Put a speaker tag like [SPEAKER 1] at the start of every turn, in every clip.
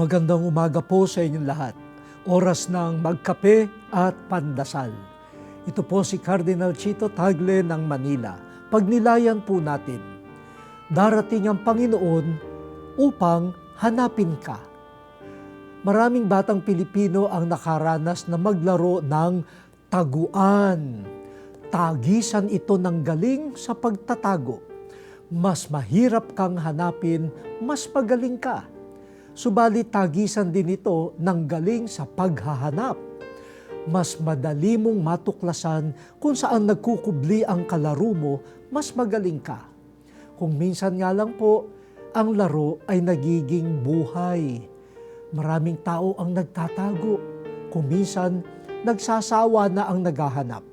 [SPEAKER 1] Magandang umaga po sa inyong lahat. Oras ng magkape at pandasal. Ito po si Cardinal Chito Tagle ng Manila. Pagnilayan po natin. Darating ang Panginoon upang hanapin ka. Maraming batang Pilipino ang nakaranas na maglaro ng taguan. Tagisan ito ng galing sa pagtatago. Mas mahirap kang hanapin, mas magaling ka. Subalit tagisan din ito ng galing sa paghahanap. Mas madali mong matuklasan kung saan nagkukubli ang kalaro mo, mas magaling ka. Kung minsan nga lang po, ang laro ay nagiging buhay. Maraming tao ang nagtatago. Kung minsan, nagsasawa na ang naghahanap.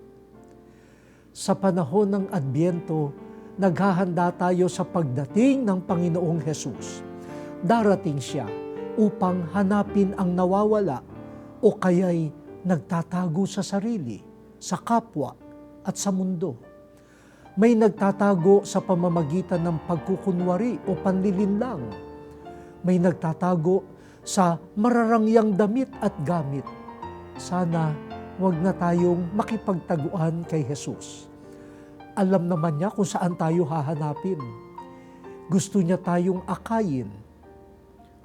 [SPEAKER 1] Sa panahon ng Adbyento, naghahanda tayo sa pagdating ng Panginoong Hesus. Darating siya upang hanapin ang nawawala o kaya'y nagtatago sa sarili, sa kapwa at sa mundo. May nagtatago sa pamamagitan ng pagkukunwari o panlilinlang. May nagtatago sa mararangyang damit at gamit. Sana wag na tayong makipagtaguan kay Jesus. Alam naman niya kung saan tayo hahanapin. Gusto niya tayong akayin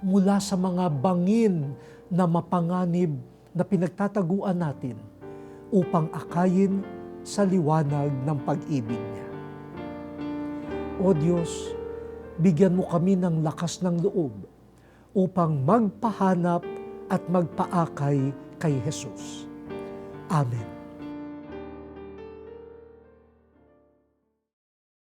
[SPEAKER 1] mula sa mga bangin na mapanganib na pinagtataguan natin upang akayin sa liwanag ng pag-ibig niya. O Diyos, bigyan mo kami ng lakas ng loob upang magpahanap at magpaakay kay Jesus. Amen.